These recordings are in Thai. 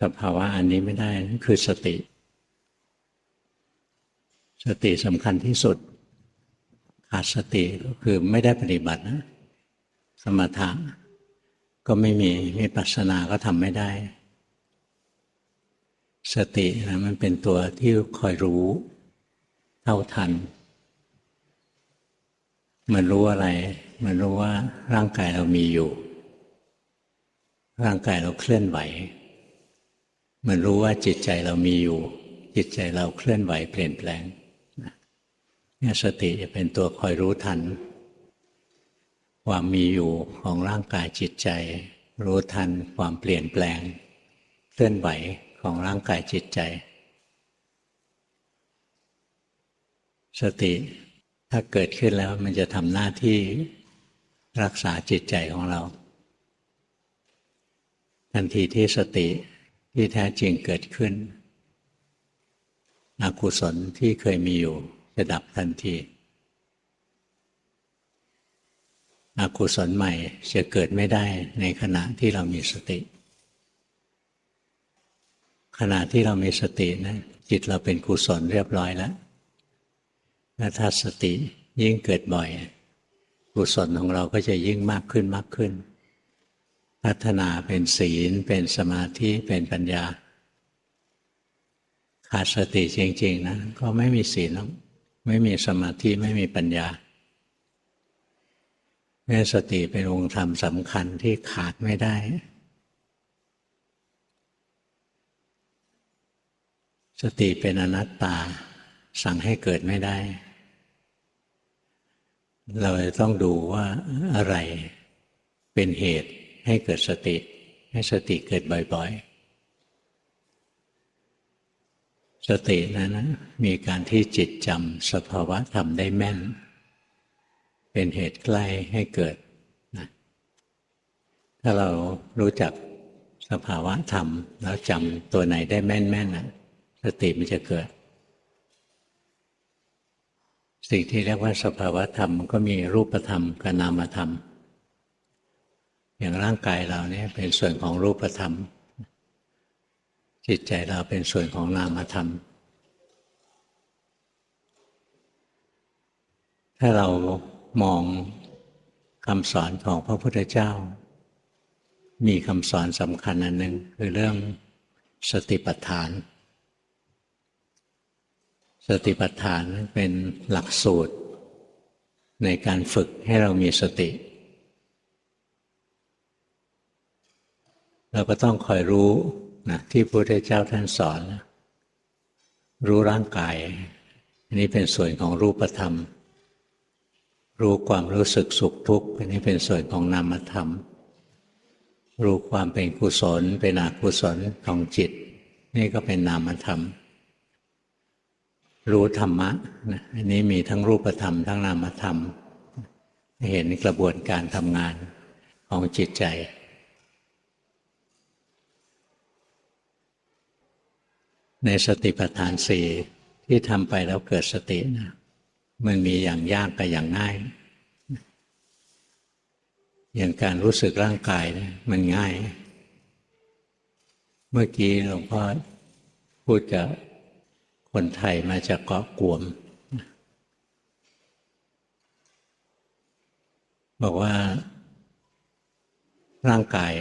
สภาวะอันนี้ไม่ได้นั่นคือสติ สติสำคัญที่สุดขาดสติก็คือไม่ได้ปฏิบัตินะสมถะก็ไม่มีวิปัสสนาก็ทำไม่ได้ สตินะมันเป็นตัวที่คอยรู้เท่าทัน มันรู้อะไร มันรู้ว่าร่างกายเรามีอยู่ ร่างกายเราเคลื่อนไหว มันรู้ว่าจิตใจเรามีอยู่ จิตใจเราเคลื่อนไหวเปลี่ยนแปลงเนี่ยสติจะเป็นตัวคอยรู้ทัน ความมีอยู่ของร่างกายจิตใจ รู้ทันความเปลี่ยนแปลง เคลื่อนไหวของร่างกายจิตใจ สติถ้าเกิดขึ้นแล้วมันจะทำหน้าที่รักษาจิตใจของเรา ทันทีที่สติ ที่แท้จริงเกิดขึ้น อกุศลที่เคยมีอยู่จะดับทันทีอกุศลใหม่จะเกิดไม่ได้ในขณะที่เรามีสติ ขณะที่เรามีสตินะจิตเราเป็นกุศลเรียบร้อยแล้วถ้าสติยิ่งเกิดบ่อย กุศลของเราก็จะยิ่งมากขึ้นมากขึ้น พัฒนาเป็นศีล เป็นสมาธิเป็นปัญญา ขาดสติจริง ๆ นะ ก็ไม่มีศีลไม่มีสมาธิไม่มีปัญญาแม่สติเป็นองค์ธรรมสำคัญที่ขาดไม่ได้ สติเป็นอนัตตา สั่งให้เกิดไม่ได้ เราต้องดูว่าอะไรเป็นเหตุ ให้เกิดสติ ให้สติเกิดบ่อย ๆ สตินั้นนะมีการที่จิตจำสภาวะธรรมได้แม่น เป็นเหตุใกล้ให้เกิดนะถ้าเรารู้จักสภาวะธรรม แล้วจำตัวไหนได้แม่นๆนะสติมันจะเกิดสิ่งที่เรียกว่าสภาวะธรรมก็มีรูปธรรมกับนามธรรม อย่างร่างกายเราเนี่ยเป็นส่วนของรูปธรรม จิตใจเราเป็นส่วนของนามธรรม ถ้าเรามองคำสอนของพระพุทธเจ้า มีคำสอนสำคัญอันหนึ่งคือเรื่องสติปัฏฐาน สติปัฏฐานเป็นหลักสูตรในการฝึกให้เรามีสติเเราก็ต้องคอยรู้นะที่พระพุทธเจ้าท่านสอน รู้ร่างกาย อันนี้เป็นส่วนของรูปธรรม รู้ความรู้สึกสุขทุกข์อันนี้เป็นส่วนของนามธรรม รู้ความเป็นกุศลเป็นอกุศลของจิต นี่ก็เป็นนามธรรม รู้ธรรมะอันนี้มีทั้งรูปธรรม ทั้งนามธรรม เห็นกระบวนการทำงานของจิตใจ ในสติปัฏฐานสี่ที่ทำไปแล้วเกิดสตินะมันมีอย่างยากกับอย่างง่าย อย่างการรู้สึกร่างกายนะมันง่าย เมื่อกี้หลวงพ่อพูดกับคนไทยมาจากเกาะกวม บอกว่า ร่างกาย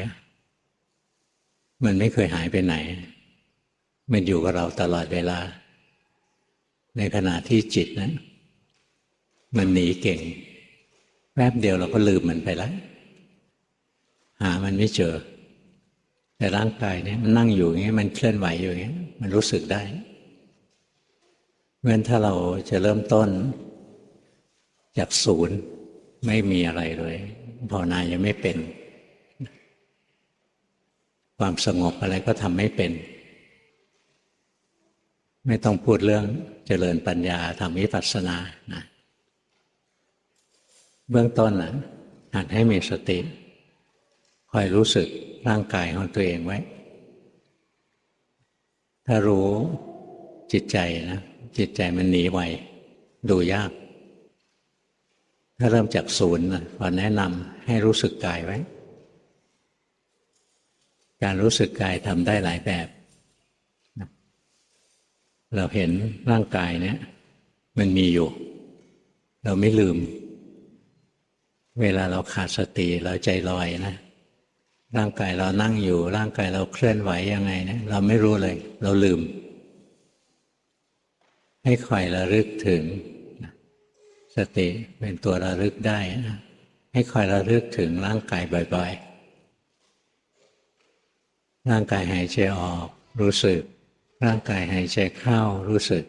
มันไม่เคยหายไปไหน มันอยู่กับเราตลอดเวลา ในขณะที่จิตนะ มันหนีเก่ง แป๊บเดียวเราก็ลืมมันไปแล้ว หามันไม่เจอ แต่ร่างกายเนี่ยมันนั่งอยู่อย่างนี้มันเคลื่อนไหวอยู่อย่างนี้มันรู้สึกได้เพราะฉะนั้นถ้าเราจะเริ่มต้นจากศูนย์ไม่มีอะไรเลยภาวนายังไม่เป็น ความสงบอะไรก็ทำไม่เป็น ไม่ต้องพูดเรื่องเจริญปัญญาทำวิปัสสนานะเบื้องต้นนะหัดให้มีสติคอยรู้สึกร่างกายของตัวเองไว้ ถ้ารู้จิตใจนะ จิตใจมันหนีไวดูยาก ถ้าเริ่มจากศูนย์นะพอแนะนำให้รู้สึกกายไว้ การรู้สึกกายทำได้หลายแบบ เราเห็นร่างกายเนี่ยมันมีอยู่ เราไม่ลืม เวลาเราขาดสติเราใจลอยนะ ร่างกายเรานั่งอยู่ ร่างกายเราเคลื่อนไหวยังไงเนี่ยเราไม่รู้เลย เราลืม ให้คอยระลึกถึง สติเป็นตัวระลึกได้นะให้คอยระลึกถึงร่างกายบ่อย ๆ ร่างกายหายใจออกรู้สึก ร่างกายหายใจเข้ารู้สึก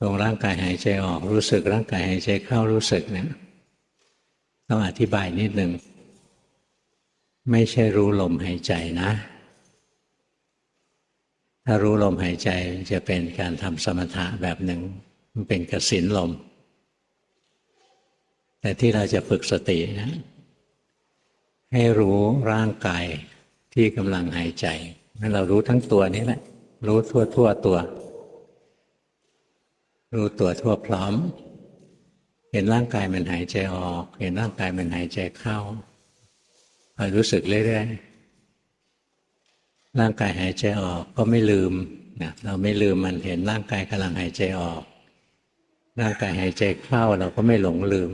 ตรงร่างกายหายใจออกรู้สึก ร่างกายหายใจเข้ารู้สึกเนี่ยต้องอธิบายนิดหนึ่งไม่ใช่รู้ลมหายใจนะ ถ้ารู้ลมหายใจจะเป็นการทำสมถะแบบหนึ่งมันเป็นกสินลม แต่ที่เราจะฝึกสตินะให้รู้ร่างกายที่กำลังหายใจ นั่นเรารู้ทั้งตัวนี้แหละ รู้ทั่วทั่วตัว รู้ตัวทั่วพร้อม เห็นร่างกายมันหายใจออก เห็นร่างกายมันหายใจเข้าคอยรู้สึกเรื่อยๆร่างกายหายใจออกก็ไม่ลืมนะเราไม่ลืมมันเห็นร่างกายกำลังหายใจออก ร่างกายหายใจเข้าเราก็ไม่หลงลืม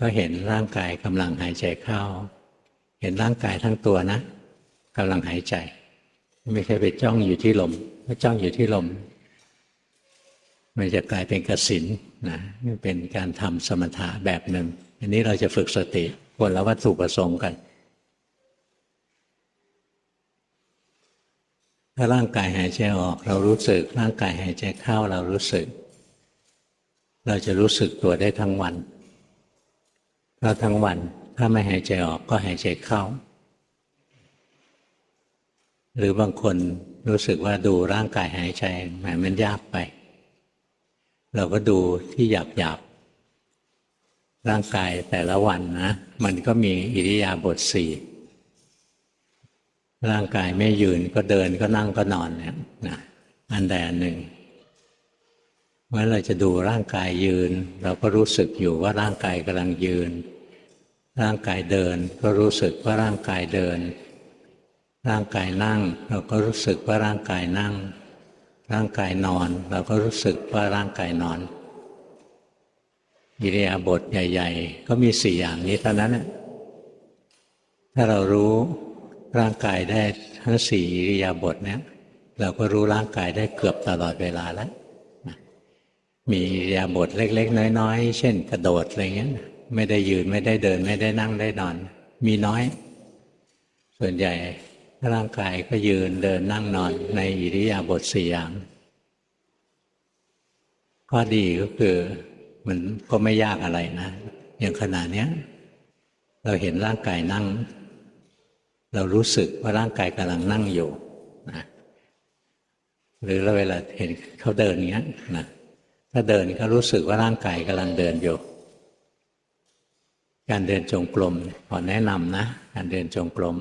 ก็เห็นร่างกายกำลังหายใจเข้า เห็นร่างกายทั้งตัวนะกำลังหายใจ ไม่ใช่ไปจ้องอยู่ที่ลมถ้าจ้องอยู่ที่ลม มันจะกลายเป็นกสินนะเป็นการทำสมถะแบบหนึ่งอันนี้เราจะฝึกสติคนละวัตถุประสงค์กัน ถ้าร่างกายหายใจออก เรารู้สึก ร่างกายหายใจเข้าเรารู้สึก เราจะรู้สึกตัวได้ทั้งวันเราทั้งวัน ถ้าไม่หายใจออกก็หายใจเข้า หรือบางคนรู้สึกว่าดูร่างกายหายใจแหมมันยากไป เราก็ดูที่หยาบหยาบร่างกายแต่ละวันนะ มันก็มีอิริยาบถสี่ร่างกายไม่ยืนก็เดินก็นั่งก็นอนเนี่ยนะอันใดอันหนึ่งเมื่อเราจะดูร่างกายยืน เราก็รู้สึกอยู่ว่าร่างกายกำลังยืน ร่างกายเดินก็รู้สึกว่าร่างกายเดิน ร่างกายนั่ง เราก็รู้สึกว่าร่างกายนั่ง ร่างกายนอน เราก็รู้สึกว่าร่างกายนอนอิริยาบถใหญ่ ๆ ก็มีสี่อย่างนี้เท่านั้นถ้าเรารู้ร่างกายได้ทั้งสี่อิริยาบถเนี้ยเราก็รู้ร่างกายได้เกือบตลอดเวลาแล้วมีอิริยาบถเล็ก ๆ น้อยๆ เช่น กระโดดอะไรเงี้ยไม่ได้ยืนไม่ได้เดิน ไม่ได้นั่งได้นอน มีน้อย ส่วนใหญ่ ร่างกายก็ยืนเดินนั่งนอนในอิริยาบถสี่อย่างข้อดีก็คือมันก็ไม่ยากอะไรนะ อย่างขนาดนี้เราเห็นร่างกายนั่ง เรารู้สึกว่าร่างกายกำลังนั่งอยู่นะหรือเราเวลาเห็นเขาเดินอย่างนี้นะถ้าเดินก็รู้สึกว่าร่างกายกำลังเดินอยู่ การเดินจงกรมขอแนะนำนะ การเดินจงกรม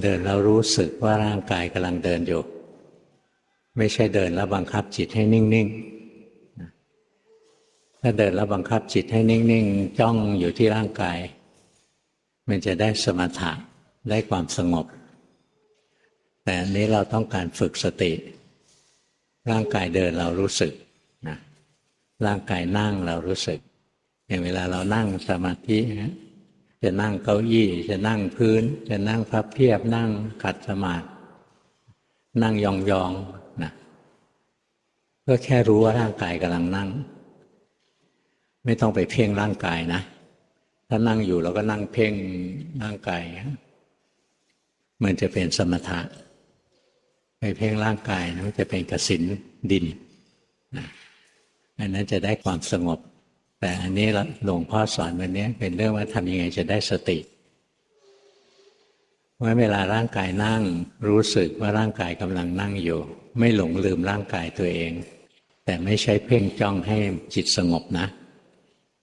เดินแล้วรู้สึกว่าร่างกายกำลังเดินอยู่ ไม่ใช่เดินแล้วบังคับจิตให้นิ่งๆถ้าเดินแล้วบังคับจิตให้นิ่งๆจ้องอยู่ที่ร่างกาย มันจะได้สมถะได้ความสงบ แต่อันนี้เราต้องการฝึกสติ ร่างกายเดินเรารู้สึกนะร่างกายนั่งเรารู้สึก อย่างเวลาเรานั่งสมาธิ จะนั่งเก้าอี้ จะนั่งพื้น จะนั่งพับเพียบ นั่งขัดสมาธินั่งยองๆนะก็แค่รู้ว่าร่างกายกำลังนั่ง ไม่ต้องไปเพ่งร่างกายนะ ถ้านั่งอยู่เราก็นั่งเพ่งร่างกายมันจะเป็นสมถะ ไปเพ่งร่างกายนะมันจะเป็นกสินดินนะอันนั้นจะได้ความสงบ แต่อันนี้หลวงพ่อสอนวันนี้เป็นเรื่องว่าทำยังไงจะได้สติว่าเวลาร่างกายนั่งรู้สึกว่าร่างกายกำลังนั่งอยู่ ไม่หลงลืมร่างกายตัวเอง แต่ไม่ใช่เพ่งจ้องให้จิตสงบนะ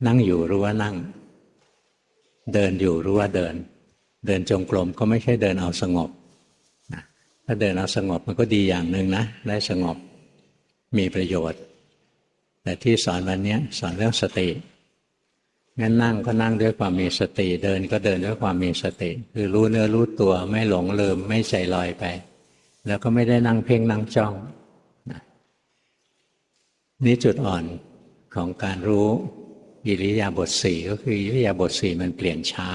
นั่งอยู่รู้ว่านั่ง เดินอยู่รู้ว่าเดิน เดินจงกรมก็ไม่ใช่เดินเอาสงบนะถ้าเดินเอาสงบมันก็ดีอย่างหนึ่งนะ ได้สงบมีประโยชน์ แต่ที่สอนวันนี้สอนเรื่องสติงั้นนั่งก็นั่งด้วยความมีสติ เดินก็เดินด้วยความมีสติ คือรู้เนื้อรู้ตัวไม่หลงลืมไม่ใจลอยไป แล้วก็ไม่ได้นั่งเพ่งนั่งจ้องนี่จุดอ่อนของการรู้อิริยาบถสี่ก็คืออิริยาบถสี่มันเปลี่ยนช้า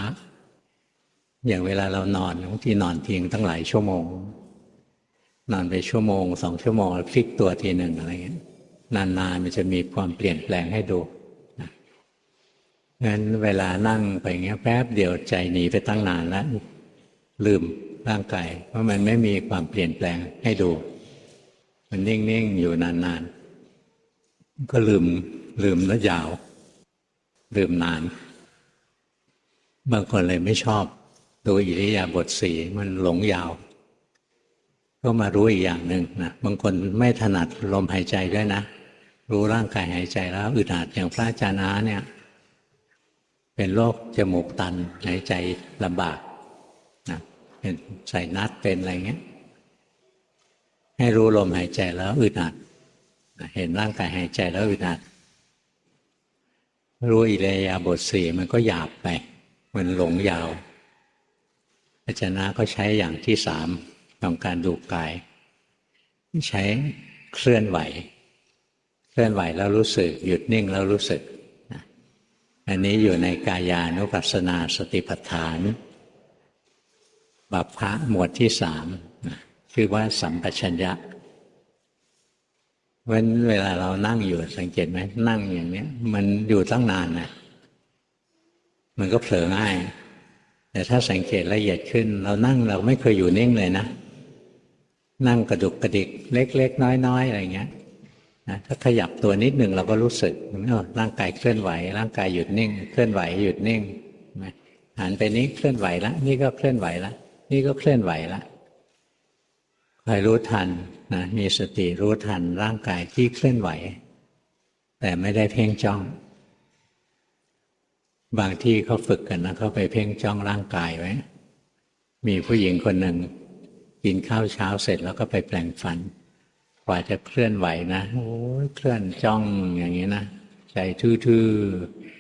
อย่างเวลาเรานอนบางทีนอนเพียงตั้งหลายชั่วโมง นอนไปชั่วโมงสองชั่วโมงแล้วพลิกตัวทีหนึ่งอะไรเงี้ย นานๆมันจะมีความเปลี่ยนแปลงให้ดูงั้นเวลานั่งไปเงี้ยแป๊บเดียวใจหนีไปตั้งนานแล้วลืมร่างกายเพราะมันไม่มีความเปลี่ยนแปลงให้ดู มันนิ่งๆอยู่นานๆ ก็ลืมลืมแล้วยาว ลืมนาน บางคนเลยไม่ชอบดูอิริยาบถสีมันหลงยาว ก็มารู้อีกอย่างหนึ่งนะบางคนไม่ถนัดลมหายใจด้วยนะ รู้ร่างกายหายใจแล้วอึดอัดอย่างพระอาจารย์อาเนี่ย เป็นโรคจมูกตันหายใจลำบากนะเป็นใส่นัดเป็นอะไรเงี้ย ให้รู้ลมหายใจแล้วอึดอัดเห็นร่างกายหายใจแล้วอึดอัดรู้อิเลียาบทสี่มันก็หยาบไป มันหลงยาวอาจารย์นาก็ใช้อย่างที่สามของการดูกาย ใช้เคลื่อนไหว เคลื่อนไหวแล้วรู้สึก หยุดนิ่งแล้วรู้สึก อันนี้อยู่ในกายานุปัสสนาสติปัฏฐานบัพพะหมวดที่สามคือว่าสัมปชัญญะเว้นเวลาเรานั่งอยู่สังเกตไหมนั่งอย่างนี้มันอยู่ตั้งนานนะมันก็เผลอง่าย แต่ถ้าสังเกตละเอียดขึ้น เรานั่งเราไม่เคยอยู่นิ่งเลยนะ นั่งกระดุกกระดิก เล็ก ๆ น้อย ๆ อะไรเงี้ย นะถ้าขยับตัวนิดหนึ่งเราก็รู้สึกร่างกายเคลื่อนไหว ร่างกายหยุดนิ่ง เคลื่อนไหวหยุดนิ่งหันไปนี้เคลื่อนไหวแล้วนี่ก็เคลื่อนไหวแล้วนี่ก็เคลื่อนไหวแล้วคอยรู้ทันนะมีสติรู้ทันร่างกายที่เคลื่อนไหว แต่ไม่ได้เพ่งจ้อง บางที่เขาฝึกกันนะเขาไปเพ่งจ้องร่างกายไว้มีผู้หญิงคนหนึ่งกินข้าวเช้าเสร็จแล้วก็ไปแปลงฟัน กว่าจะเคลื่อนไหวนะโอ้ยเคลื่อนจ้องอย่างนี้นะใจทื่อ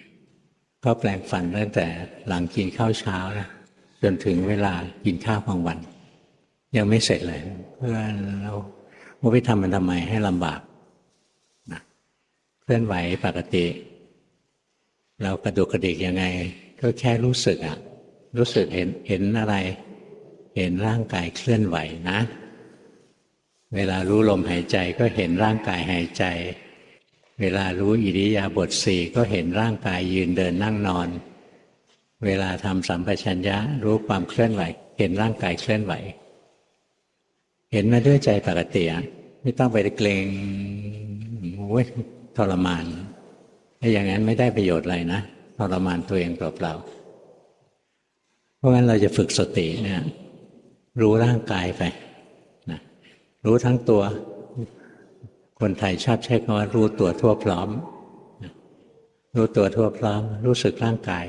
ๆก็แปลงฟันตั้งแต่หลังกินข้าวเช้านะจนถึงเวลากินข้าวกลางวัน ยังไม่เสร็จเลยเพื่อนเราว่าไปทำมันทำไมให้ลำบากนะเคลื่อนไหวปกติ เรากระดุกกระดิกยังไง ก็แค่รู้สึกอะรู้สึกเห็นเห็นอะไร เห็นร่างกายเคลื่อนไหวนะ เวลารู้ลมหายใจก็เห็นร่างกายหายใจ เวลารู้อิริยาบถสี่ก็เห็นร่างกายยืนเดินนั่งนอน เวลาทำสัมปชัญญะรู้ความเคลื่อนไหว เห็นร่างกายเคลื่อนไหว เห็นมาด้วยใจปกติไม่ต้องไปเกรงโอ้ยทรมานถ้าอย่างนั้นไม่ได้ประโยชน์อะไรนะทรมานตัวเองเปล่าๆเพราะฉะนั้นเราจะฝึกสติเนี่ยรู้ร่างกายไป รู้ทั้งตัว คนไทยชอบใช้คำว่ารู้ตัวทั่วพร้อม รู้ตัวทั่วพร้อม รู้สึกร่างกาย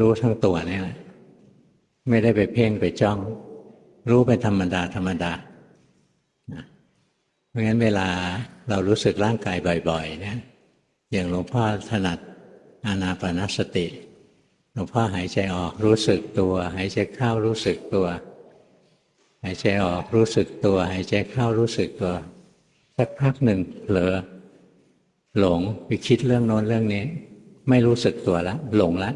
รู้ทั้งตัวนี่แหละไม่ได้ไปเพ่งไปจ้อง รู้ไปธรรมดาธรรมดาเพราะงั้นเวลาเรารู้สึกร่างกายบ่อยๆเนี่ยอย่างหลวงพ่อถนัดอานาปนสติ หลวงพ่อหายใจออกรู้สึกตัว หายใจเข้ารู้สึกตัว หายใจออกรู้สึกตัว หายใจเข้ารู้สึกตัว สักพักหนึ่งเผลอหลงไปคิดเรื่องโน้นเรื่องนี้ ไม่รู้สึกตัวแล้วหลงแล้ว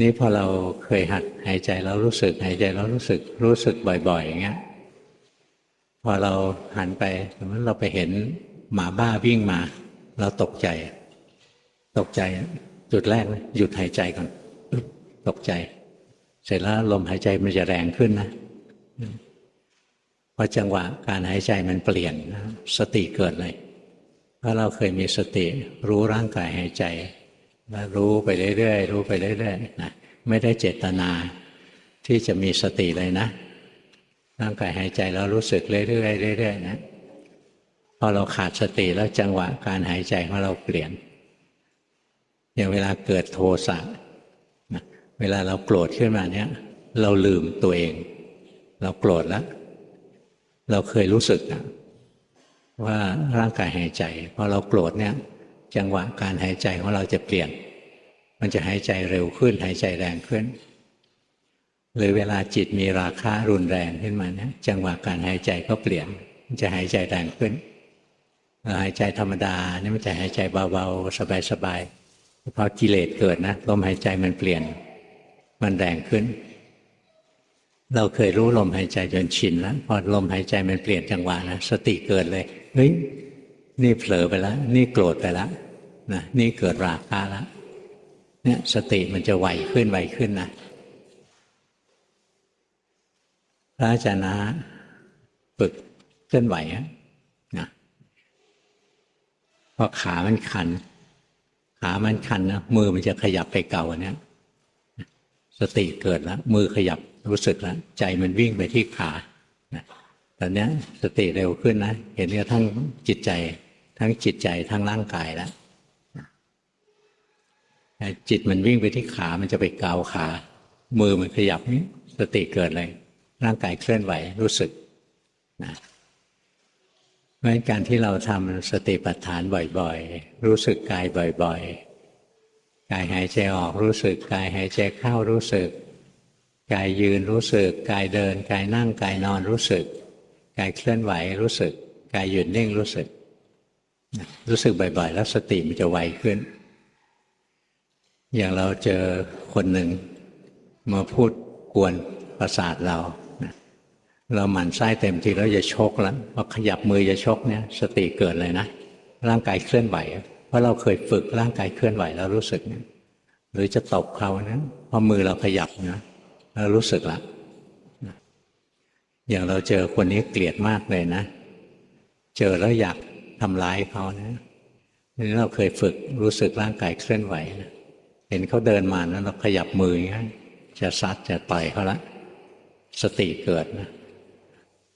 นี่พอเราเคยหัดหายใจแล้วรู้สึก หายใจแล้วรู้สึกรู้สึกบ่อยๆอย่างเงี้ยพอเราหันไปสมมติเราไปเห็นหมาบ้าวิ่งมา เราตกใจ ตกใจจุดแรกเลยหยุดหายใจก่อนตกใจ เสร็จแล้วลมหายใจมันจะแรงขึ้นนะ พอจังหวะการหายใจมันเปลี่ยนสติเกิดเลยเพราะเราเคยมีสติรู้ร่างกายหายใจแล้วรู้ไปเรื่อยๆรู้ไปเรื่อยๆนะไม่ได้เจตนาที่จะมีสติเลยนะ ร่างกายหายใจแล้วรู้สึกเรื่อยๆเรื่อยๆนะพอเราขาดสติแล้วจังหวะการหายใจของเราเปลี่ยน อย่างเวลาเกิดโทสะนะเวลาเราโกรธขึ้นมาเนี้ยเราลืมตัวเอง เราโกรธแล้ว เราเคยรู้สึกว่าร่างกายหายใจพอเราโกรธเนี่ย จังหวะการหายใจของเราจะเปลี่ยน มันจะหายใจเร็วขึ้น หายใจแรงขึ้น หรือเวลาจิตมีราคะรุนแรงขึ้นมาเนี่ยจังหวะการหายใจก็เปลี่ยน มันจะหายใจแรงขึ้นหายใจธรรมดาเนี่ยมันจะหายใจเบาๆสบายๆพอกิเลสเกิดนะลมหายใจมันเปลี่ยน มันแรงขึ้น เราเคยรู้ลมหายใจจนชินแล้วพอลมหายใจมันเปลี่ยนจังหวะนะสติเกิดเลยเฮ้ยนี่เผลอไปแล้วนี่โกรธไปแล้วนะนี่เกิดราคะแล้วเนี่ยสติมันจะไวขึ้นไวขึ้นนะพระอาจารย์นะฝึกเคลื่อนไหวนะพอขามันคัน ขามันคันนะมือมันจะขยับไปเก่าเนี่ยสติเกิดแล้วมือขยับ รู้สึกแล้วใจมันวิ่งไปที่ขาตอนนี้สติเร็วขึ้นนะ เห็นกระทั่งจิตใจ ทั้งจิตใจทั้งร่างกายแล้วจิตมันวิ่งไปที่ขามันจะไปเกาขา มือมันขยับนี้สติเกิดเลย ร่างกายเคลื่อนไหวรู้สึกนะเพราะการที่เราทำสติปัฏฐานบ่อยๆ รู้สึกกายบ่อยๆ กายหายใจออกรู้สึก กายหายใจเข้ารู้สึก กายยืนรู้สึก กายเดิน กายนั่งกายนอนรู้สึก กายเคลื่อนไหวรู้สึก กายหยุดนิ่งรู้สึก รู้สึกบ่อยๆ แล้วสติมันจะไวขึ้น อย่างเราเจอคนหนึ่งมาพูดกวนประสาทเราเราหมั่นไส้เต็มทีแล้วจะชกแล้วพอขยับมือจะชกเนี่ย สติเกิดเลยนะ ร่างกายเคลื่อนไหว เพราะเราเคยฝึกร่างกายเคลื่อนไหวแล้วรู้สึกเนี่ยหรือจะตบเขานะพอมือเราขยับนะ เรารู้สึกละอย่างเราเจอคนนี้เกลียดมากเลยนะ เจอแล้วอยากทำร้ายเขานะนี่เราเคยฝึกรู้สึกร่างกายเคลื่อนไหวนะเห็นเขาเดินมาแล้วเราขยับมืออย่างนี้จะซัดจะต่อยเขาละสติเกิดนะ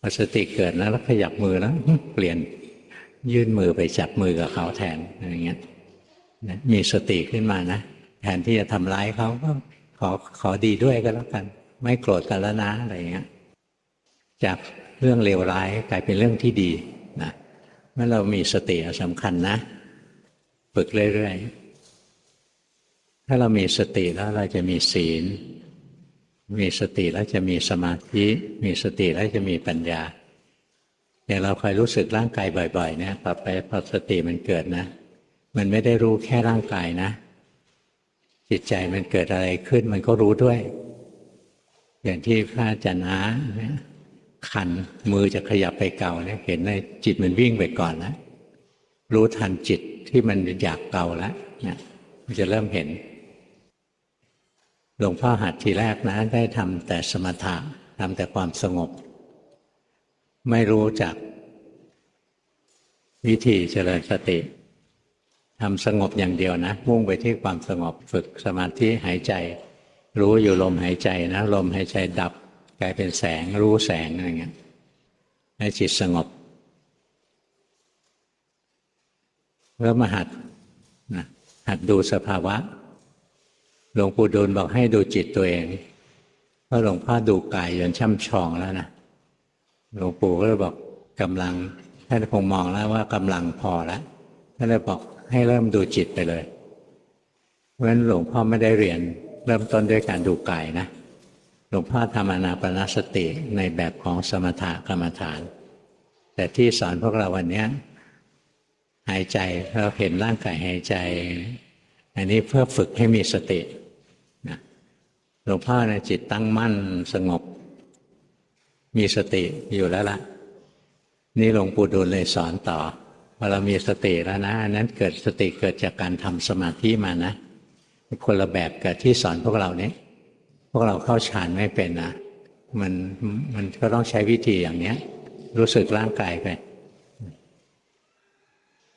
พอสติเกิดนะแล้วขยับมือแล้วเปลี่ยนยื่นมือไปจับมือกับเขาแทนอะไรเงี้ยมีสติขึ้นมานะแทนที่จะทำร้ายเขาก็ ขอขอดีด้วยก็แล้วกัน ไม่โกรธกันแล้วนะอะไรเงี้ยจากเรื่องเลวร้ายกลายเป็นเรื่องที่ดีนะเมื่อเรามีสติสำคัญนะ ฝึกเรื่อยๆ ถ้าเรามีสติแล้วเราจะมีศีล มีสติแล้วจะมีสมาธิ มีสติแล้วจะมีปัญญาอย่างเราคอยรู้สึกร่างกายบ่อย ๆ เนี่ยต่อไปพอสติมันเกิดนะ มันไม่ได้รู้แค่ร่างกายนะ จิตใจมันเกิดอะไรขึ้นมันก็รู้ด้วย อย่างที่พระอาจารย์นะขันมือจะขยับไปเก่าเนี่ยเห็นในจิตมันวิ่งไปก่อนแล้วรู้ทันจิตที่มันอยากเก่าแล้วเนี่ยมันจะเริ่มเห็นหลวงพ่อหัดทีแรกนะได้ทำแต่สมถะทำแต่ความสงบ ไม่รู้จัก วิธีเจริญสติ ทำสงบอย่างเดียวนะ มุ่งไปที่ความสงบฝึกสมาธิหายใจ รู้อยู่ลมหายใจนะ ลมหายใจดับกลายเป็นแสงรู้แสงอะไรเงี้ยให้จิตสงบแล้วมาหัดนะหัดดูสภาวะหลวงปู่ดูลบอกให้ดูจิตตัวเองเพราะหลวงพ่อดูกายจนช่ำชองแล้วนะหลวงปู่ก็เลยบอกกำลังท่านคงมองแล้วว่ากำลังพอแล้ว ท่านเลยบอกให้เริ่มดูจิตไปเลย เพราะฉะนั้นหลวงพ่อไม่ได้เรียนเริ่มต้นด้วยการดูกายนะ หลวงพ่อทำอนาปนาสติในแบบของสมถะกรรมฐาน แต่ที่สอนพวกเราวันนี้หายใจเราเห็นร่างกายหายใจ อันนี้เพื่อฝึกให้มีสติหลวงพ่อนะจิตตั้งมั่นสงบ มีสติอยู่แล้วล่ะ นี่หลวงปู่ดูลเลยสอนต่อ พอเรามีสติแล้วนะอันนั้นเกิดสติเกิดจากการทำสมาธิมานะคนละแบบกับที่สอนพวกเราเนี้ยพวกเราเข้าฌานไม่เป็นนะมันมันก็ต้องใช้วิธีอย่างเนี้ย รู้สึกร่างกายไป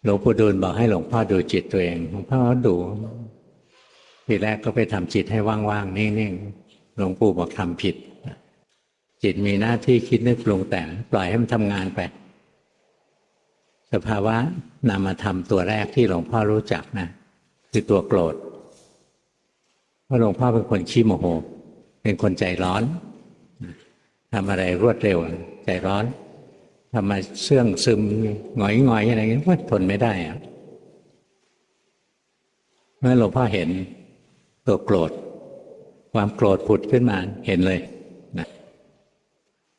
หลวงปู่ดูลบอกให้หลวงพ่อดูจิตตัวเองหลวงพ่อดูทีแรกก็ไปทำจิตให้ว่างๆนิ่งๆหลวงปู่บอกทำผิด จิตมีหน้าที่คิดนึกปรุงแต่งปล่อยให้มันทำงานไป สภาวะนามธรรมตัวแรกที่หลวงพ่อรู้จักนะคือตัวโกรธเพราะหลวงพ่อเป็นคนขี้โมโห เป็นคนใจร้อนทำอะไรรวดเร็ว ใจร้อนทำมาเสื่องซึมหงอยๆอยอะไรเงี้ยทนไม่ได้อะเมื่อหลวงพ่อเห็นตัวโกรธ ความโกรธผุดขึ้นมาเห็นเลยนะ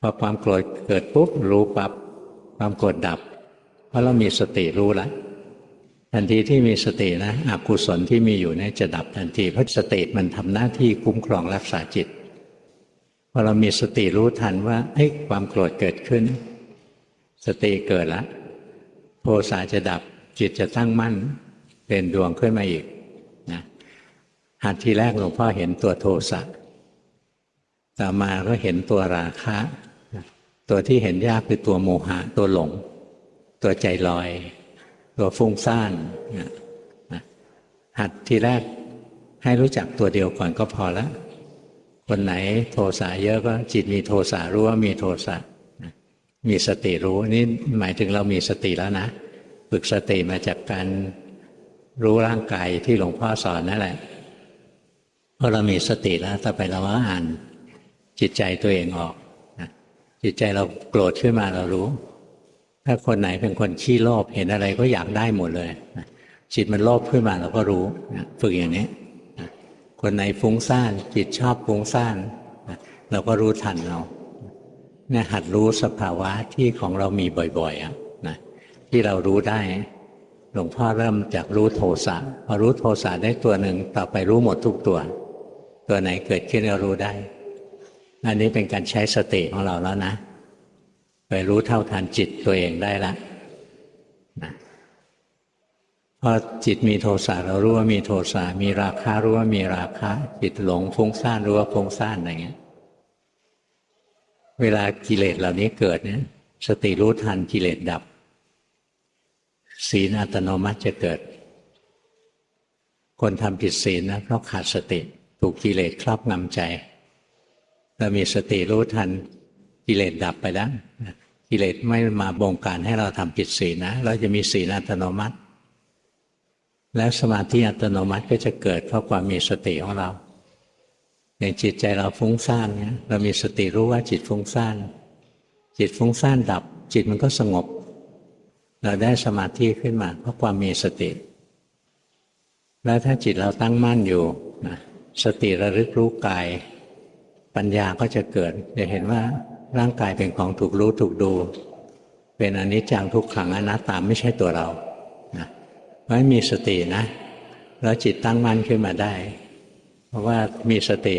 พอความโกรธเกิดปุ๊บรู้ปับ๊บความโกรธดับ เพราะเรามีสติรู้แล้วทันทีที่มีสตินะอกุศลที่มีอยู่นี่จะดับทันที เพราะสติมันทำหน้าที่คุ้มครองรักษาจิตพอเรามีสติรู้ทันว่าเฮ้ความโกรธเกิดขึ้น สติเกิดแล้วโทสะจะดับจิตจะตั้งมั่นเป็นดวงขึ้นมาอีกนะหัดทีแรกหลวงพ่อเห็นตัวโทสะต่อมาก็เห็นตัวราคะ ตัวที่เห็นยากคือตัวโมหะตัวหลง ตัวใจลอย ตัวฟุ้งซ่านหัดทีแรกให้รู้จักตัวเดียวก่อนก็พอล้วคนไหนโทสะเยอะก็จิตมีโทสะรู้ว่ามีโทสะมีสติรู้นี่หมายถึงเรามีสติแล้วนะฝึกสติมาจากการรู้ร่างกายที่หลวงพ่อสอนนั่นแหละพอเรามีสติแล้วต่อไปเราก็อ่านจิตใจตัวเองออกจิตใจเราโกรธขึ้นมาเรารู้ ถ้าคนไหนเป็นคนขี้โลภเห็นอะไรก็อยากได้หมดเลยจิตมันโลภขึ้นมาเราก็รู้ฝึกอย่างนี้คนไหนฟุ้งซ่านจิตชอบฟุ้งซ่านเราก็รู้ทันเราเนี่ยหัดรู้สภาวะที่ของเรามีบ่อยๆอะนะที่เรารู้ได้หลวงพ่อเริ่มจากรู้โทสะพอรู้โทสะได้ตัวหนึ่งต่อไปรู้หมดทุกตัว ตัวไหนเกิดขึ้นก็รู้ได้ อันนี้เป็นการใช้สติของเราแล้วนะ ไปรู้เท่าทันจิตตัวเองได้ละนะพอจิตมีโทสะเรารู้ว่ามีโทสะมีราคะรู้ว่ามีราคะ จิตหลงฟุ้งซ่านรู้ว่าฟุ้งซ่านอะไรเงี้ย เวลากิเลสเหล่านี้เกิดเนี่ย สติรู้ทันกิเลสดับ ศีลอัตโนมัติจะเกิด คนทำผิดศีลนะเพราะขาดสติถูกกิเลสครอบงำใจเรามีสติรู้ทัน กิเลสดับไปแล้วกิเลสไม่มาบงการให้เราทำผิดศีลนะเราจะมีศีลอัตโนมัติ แล้วสมาธิอัตโนมัติก็จะเกิดเพราะความมีสติของเราอย่างจิตใจเราฟุ้งซ่านเนี่ยเรามีสติรู้ว่าจิตฟุ้งซ่านจิตฟุ้งซ่านดับ จิตมันก็สงบ เราได้สมาธิขึ้นมา เพราะความมีสติ แล้วถ้าจิตเราตั้งมั่นอยู่นะสติระลึกรู้กาย ปัญญาก็จะเกิดจะเห็นว่า ร่างกายเป็นของถูกรู้ถูกดู เป็นอนิจจังทุกขังอนัตตาไม่ใช่ตัวเรานะเพราะมีสตินะ แล้วจิตตั้งมั่นขึ้นมาได้ เพราะว่ามีสติ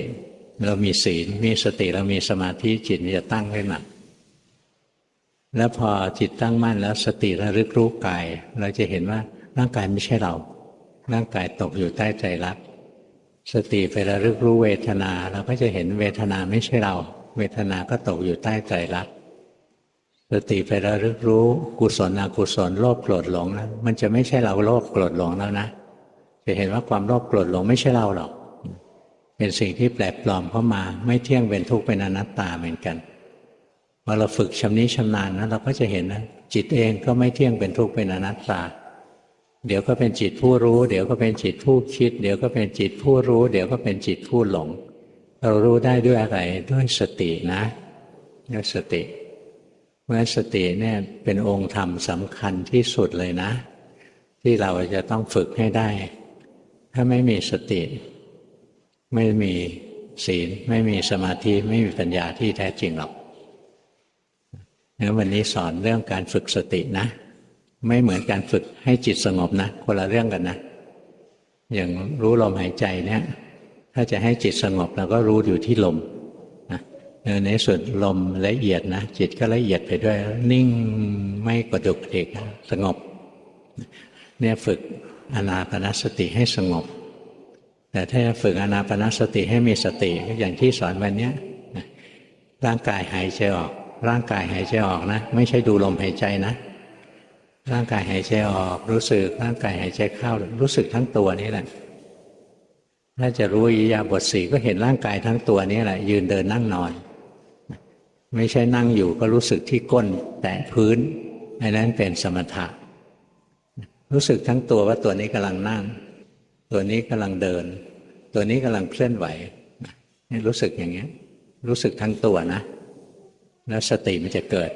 เรามีศีล มีสติเรามีสมาธิจิตจะตั้งขึ้นมาแล้วพอจิตตั้งมั่นแล้วสติระลึกรู้กาย เราจะเห็นว่าร่างกายไม่ใช่เรา ร่างกายตกอยู่ใต้ใจรัก สติไประลึกรู้เวทนา เราก็จะเห็นเวทนาไม่ใช่เรา เวทนาก็ตกอยู่ใต้ใจรักสติไประลึกรู้กุศลอกุศลโลภโกรธหลงนะมันจะไม่ใช่เราโลภโกรธหลงแล้วนะจะเห็นว่าความโลภโกรธหลงไม่ใช่เราหรอก เป็นสิ่งที่แปลกปลอมเข้ามา ไม่เที่ยงเป็นทุกข์เป็นอนัตตาเหมือนกันพอเราฝึกชำนิชำนาญนะเราก็จะเห็นนะจิตเองก็ไม่เที่ยงเป็นทุกข์เป็นอนัตตา เดี๋ยวก็เป็นจิตผู้รู้ เดี๋ยวก็เป็นจิตผู้คิด เดี๋ยวก็เป็นจิตผู้รู้ เดี๋ยวก็เป็นจิตผู้หลง เรารู้ได้ด้วยอะไรด้วยสตินะด้วยสติเพราะสติเนี่ยเป็นองค์ธรรมสำคัญที่สุดเลยนะ ที่เราจะต้องฝึกให้ได้ ถ้าไม่มีสติ ไม่มีศีล ไม่มีสมาธิ ไม่มีปัญญาที่แท้จริงหรอกงั้นวันนี้สอนเรื่องการฝึกสตินะ ไม่เหมือนการฝึกให้จิตสงบนะ คนละเรื่องกันนะ อย่างรู้ลมหายใจเนี่ย ถ้าจะให้จิตสงบเราก็รู้อยู่ที่ลมนะในส่วนลมละเอียดนะจิตก็ละเอียดไปด้วย นิ่งไม่กระดุกเอกสงบ เนี่ยฝึกอนาปนสติให้สงบ แต่ถ้าฝึกอนาปนาสติให้มีสติอย่างที่สอนวันนี้ร่างกายหายใจออก ร่างกายหายใจออกนะ ไม่ใช่ดูลมหายใจนะร่างกายหายใจออกรู้สึกร่างกายหายใจเข้ารู้สึกทั้งตัวนี้แหละ ถ้าจะรู้อิยาบทสี่ก็เห็นร่างกายทั้งตัวนี้แหละ ยืนเดินนั่งนอน ไม่ใช่นั่งอยู่ก็รู้สึกที่ก้นแตะพื้นอันนั้นเป็นสมถะ รู้สึกทั้งตัวว่าตัวนี้กำลังนั่ง ตัวนี้กำลังเดิน ตัวนี้กำลังเคลื่อนไหวนี่รู้สึกอย่างเงี้ย รู้สึกทั้งตัวนะ แล้วสติมันจะเกิด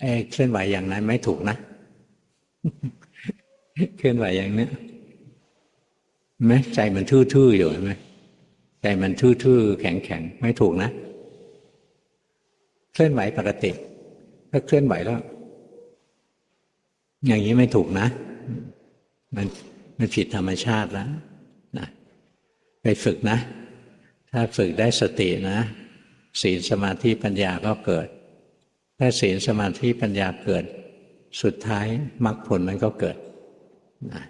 ไอ้เคลื่อนไหวอย่างนั้นไม่ถูกนะ เคลื่อนไหวอย่างนี้ไหมใจมันทื่อๆอยู่ไหมใจมันทื่อๆแข็งๆไม่ถูกนะ เคลื่อนไหวปกติ ถ้าเคลื่อนไหวแล้ว อย่างนี้ไม่ถูกนะ มันมันผิดธรรมชาติแล้วนะไปฝึกนะ ถ้าฝึกได้สตินะศีลสมาธิปัญญาก็เกิด ถ้าศีลสมาธิปัญญาเกิด สุดท้ายมรรคผลมันก็เกิด นะ